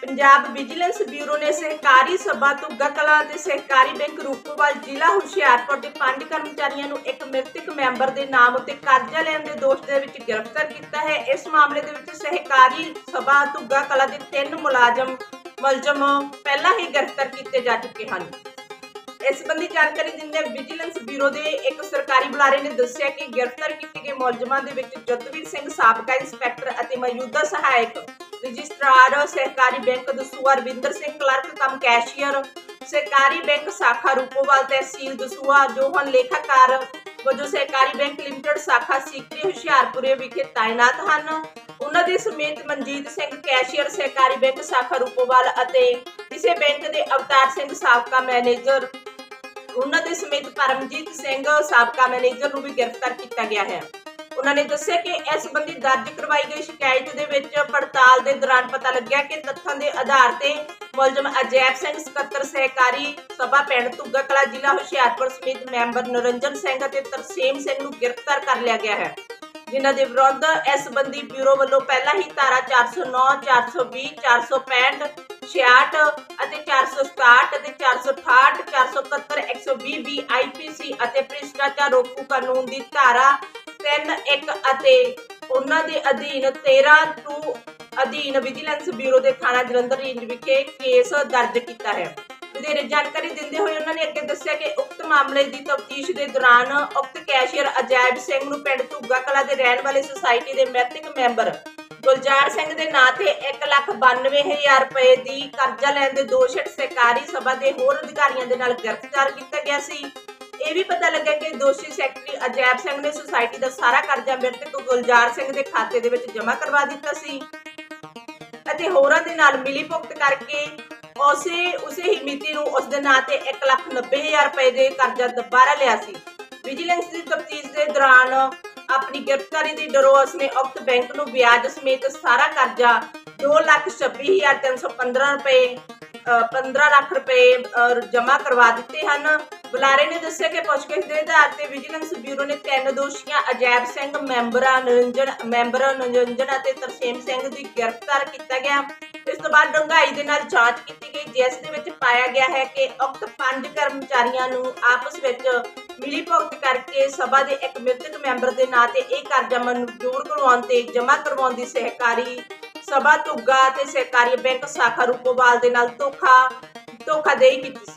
Punjab vigilance bureau ਨੇ ਸਹਿਕਾਰੀ ਸਭਾ ਤੁੱਗਾ ਕਲਾਂ ਤੇ ਸਹਿਕਾਰੀ ਬੈਂਕ ਰੂਪੋਵਾਲ ਜ਼ਿਲ੍ਹਾ ਹੁਸ਼ਿਆਰਪੁਰ ਦੇ ਪੰਜ ਕਰਮਚਾਰੀਆਂ ਨੂੰ ਇੱਕ ਮ੍ਰਿਤਕ ਮੈਂਬਰ ਦੇ ਨਾਮ ਉੱਤੇ ਕਰਜ਼ਾ ਲੈਣ ਦੇ ਦੋਸ਼ ਦੇ ਵਿੱਚ ਗ੍ਰਿਫਤਾਰ ਕੀਤਾ ਹੈ। ਇਸ ਮਾਮਲੇ ਦੇ ਵਿੱਚ ਸਹਿਕਾਰੀ ਸਭਾ ਤੁੱਗਾ ਕਲਾਂ ਦੇ ਤਿੰਨ ਮੁਲਾਜ਼ਮ ਮੁਲਜ਼ਮ ਪਹਿਲਾਂ ਹੀ ਗ੍ਰਿਫਤਾਰ ਕੀਤੇ ਜਾ ਚੁੱਕੇ ਹਨ। ਇਸ ਸੰਬੰਧੀ ਜਾਣਕਾਰੀ ਦਿੰਦੇ ਵਿਜੀਲੈਂਸ ਬਿਊਰੋ ਦੇ ਇੱਕ ਸਰਕਾਰੀ ਬੁਲਾਰੇ ਨੇ ਦੱਸਿਆ ਕਿ ਗ੍ਰਿਫਤਾਰ ਕੀਤੇ ਗਏ ਮੁਲਜ਼ਮਾਂ ਦੇ ਵਿੱਚ ਜਤਵੀਰ ਸਿੰਘ ਸਾਬਕਾ ਇੰਸਪੈਕਟਰ ਅਤੇ ਮੌਜੂਦਾ ਸਹਾਇਕ ਰਜਿਸਟਰਾਰ ਸਹਿਕਾਰੀ bank Dasuya Ravinder Singh clerk, cum cashier. ਸਹਿਕਾਰੀ ਬੈਂਕ ਸ਼ਾਖਾ ਰੂਪੋਵਾਲ ਤਹਿਸੀਲ ਦਸੂਆ ਜੋ ਲੇਖਾਕਾਰ ਵਜੋਂ ਸਹਿਕਾਰੀ ਬੈਂਕ ਲਿਮਟਿਡ ਸ਼ਾਖਾ ਸੀਕਰੀ ਹੁਸ਼ਿਆਰਪੁਰੇ ਵਿਖੇ ਤਾਇਨਾਤ ਹਨ। ਉਹਨਾਂ ਦੇ ਸਮੇਤ ਮਨਜੀਤ ਸਿੰਘ ਕੈਸ਼ੀਅਰ ਸਹਿਕਾਰੀ ਬੈਂਕ ਸ਼ਾਖਾ ਰੂਪੋਵਾਲ ਅਤੇ ਇਸੇ ਬੈਂਕ ਦੇ ਅਵਤਾਰ ਸਿੰਘ ਸਾਬਕਾ ਮੈਨੇਜਰ। ਉਹਨਾਂ ਦੇ ਸਮੇਤ ਪਰਮਜੀਤ ਸਿੰਘ ਸਾਬਕਾ ਮੈਨੇਜਰ ਨੂੰ ਵੀ ਗ੍ਰਿਫਤਾਰ ਕੀਤਾ ਗਿਆ ਹੈ। ਉਹਨਾਂ ਨੇ ਦੱਸਿਆ ਕਿ ਇਸ ਸੰਬੰਧੀ ਦਰਜ ਕਰਵਾਈ ਗਈ ਸ਼ਿਕਾਇਤ ਦੇ ਵਿੱਚ ਪੜਤਾਲ ਦੇ ਦੌਰਾਨ ਪਤਾ ਲੱਗਿਆ ਕਿ ਤੱਥਾਂ ਦੇ ਆਧਾਰ ਤੇ ਮੁਲਜ਼ਮ ਅਜੈਬ ਸਿੰਘ ਸਕੱਤਰ ਸਹਿਕਾਰੀ ਸਭਾ ਪਿੰਡ ਧੁੱਗਾ ਕਲਾ ਜ਼ਿਲ੍ਹਾ ਹੁਸ਼ਿਆਰਪੁਰ ਸਮੇਤ ਮੈਂਬਰ ਨਰਿੰਜਨ ਸਿੰਘ ਅਤੇ ਤਰਸੇਮ ਸਿੰਘ ਨੂੰ ਗ੍ਰਿਫਤਾਰ ਕਰ ਲਿਆ ਗਿਆ ਹੈ। ਜਿਨ੍ਹਾਂ ਦੇ ਵਿਰੁੱਧ ਇਸ ਸੰਬੰਧੀ ਬਿਊਰੋ ਵੱਲੋਂ ਪਹਿਲਾਂ ਹੀ ਧਾਰਾ 409 420 465 66 ਅਤੇ 467 ਅਤੇ 468 471 120 ਵੀ ਆਈਪੀਸੀ ਅਤੇ ਭ੍ਰਿਸ਼ਟਾਚਾਰ ਰੋਕੂ ਕਾਨੂੰਨ ਦੀ ਧਾਰਾ 3 1 ਅਤੇ ਉਹਨਾਂ ਦੇ ਅਧੀਨ 13 ਟੂ ਅਧੀਨ ਵਿਜੀਲੈਂਸ ਬਿਊਰੋ ਦੇ ਥਾਣਾ ਜਲੰਧਰ ਰੇਂਜ ਵਿਖੇ ਕੇਸ ਦਰਜ ਕੀਤਾ ਹੈ। ਵਧੇਰੇ ਜਾਣਕਾਰੀ ਦਿੰਦੇ ਹੋਏ ਉਹਨਾਂ ਨੇ ਅੱਗੇ ਦੱਸਿਆ ਕਿ ਉਕਤ ਮਾਮਲੇ ਦੀ ਤਫਤੀਸ਼ ਦੇ ਦੌਰਾਨ ਉਕਤ ਕੈਸ਼ੀਅਰ ਅਜੈਬ ਸਿੰਘ ਨੂੰ ਪਿੰਡ ਧੁੱਗਾ ਕਲਾ ਦੇ ਰਹਿਣ ਵਾਲੇ ਸੁਸਾਇਟੀ ਦੇ ਮ੍ਰਿਤਕ ਮੈਂਬਰ ਗੁਲਜ਼ਾਰ ਸਿੰਘ ਦੇ ਨਾਂ ਤੇ 192000 ਰੁਪਏ ਦੀ ਕਰਜ਼ਾ ਲੈਣ ਦੇ ਦੋਸ਼ ਹੇਠ ਸਹਿਕਾਰੀ ਸਭਾ ਦੇ ਹੋਰ ਅਧਿਕਾਰੀਆਂ ਦੇ ਨਾਲ ਗ੍ਰਿਫਤਾਰ ਕੀਤਾ ਗਿਆ ਸੀ। ਇਹ ਵੀ ਪਤਾ ਲੱਗਾ ਕਿ ਦੋਸ਼ੀ ਸੈਕਟਰੀ ਅਜੈਬ ਸਿੰਘ ਨੇ ਸੁਸਾਇਟੀ ਦਾ ਸਾਰਾ ਕਰਜ਼ਾ ਮ੍ਰਿਤਕ ਗੁਲਜ਼ਾਰ ਸਿੰਘ ਦੇ ਖਾਤੇ ਦੇ ਵਿੱਚ ਜਮ੍ਹਾਂ ਕਰਵਾ ਦਿੱਤਾ ਸੀ। ਅਤੇ ਹੋਰਾਂ ਦੇ ਨਾਲ ਮਿਲੀ ਭੁਗਤ ਕਰਕੇ ਉਸੇ ਉਸੇ ਹੀ ਮਿਤੀ ਨੂੰ ਉਸ ਦੇ ਨਾਂ ਤੇ 190000 ਰੁਪਏ ਦੇ ਕਰਜ਼ਾ ਦੁਬਾਰਾ ਲਿਆ ਸੀ। ਵਿਜੀਲੈਂਸ ਦੀ ਤਫਤੀਸ਼ ਦੇ ਦੌਰਾਨ ਆਪਣੀ ਗ੍ਰਿਫਤਾਰੀ ਦੀ ਡਰੋ ਉਸਨੇ ਉਕਤ ਬੈਂਕ ਨੂੰ ਵਿਆਜ ਸਮੇਤ ਸਾਰਾ ਕਰਜ਼ਾ 226315 ਰੁਪਏ 15 ਲੱਖ ਰੁਪਏ ਜਮ੍ਹਾਂ ਕਰਵਾ ਦਿੱਤੇ ਹਨ। ਬੁਲਾਰੇ ਨੇ ਦੱਸਿਆ ਕਿ ਪੁੱਛਗਿੱਛ ਦੇ ਆਧਾਰ ਤੇ ਵਿਜੀਲੈਂਸ ਬਿਊਰੋ ਨੇ ਤਿੰਨ ਦੋਸ਼ੀਆਂ, ਅਜੈਬ ਸਿੰਘ, ਮੈਂਬਰਾਂ, ਨਿਰੰਜਨ, ਮੈਂਬਰ, ਨਿਰੰਜਨ ਅਤੇ ਤਰਸੇਮ ਸਿੰਘ ਦੀ ਗ੍ਰਿਫਤਾਰ ਕੀਤਾ ਗਿਆ। ਇਸ ਤੋਂ ਬਾਅਦ ਡੂੰਘਾਈ ਦੇ ਨਾਲ ਜਾਂਚ ਕੀਤੀ ਗਈ, ਜਿਸ ਦੇ ਵਿੱਚ ਪਾਇਆ ਗਿਆ ਹੈ ਕਿ ਉਕਤ ਪੰਜ ਕਰਮਚਾਰੀਆਂ ਨੂੰ ਆਪਸ ਵਿੱਚ ਮਿਲੀ ਭੁਗਤ ਕਰਕੇ ਸਭਾ ਦੇ ਇੱਕ ਮ੍ਰਿਤਕ ਮੈਂਬਰ ਦੇ ਨਾਂ ਤੇ ਇਹ ਕਰਜ਼ਾ ਮਨਜ਼ੂਰ ਕਰਵਾਉਣ ਤੇ ਜਮ੍ਹਾਂ ਕਰਵਾਉਣ ਦੀ ਸਹਿਕਾਰੀ ਸਭਾ ਧੁੱਗਾ ਅਤੇ ਸਹਿਕਾਰੀ ਬੈਂਕ ਸ਼ਾਖਾ ਰੂਪੋਵਾਲ ਦੇ ਨਾਲ ਧੋਖਾ ਧੋਖਾਦੇਹੀ ਕੀਤੀ ਸੀ।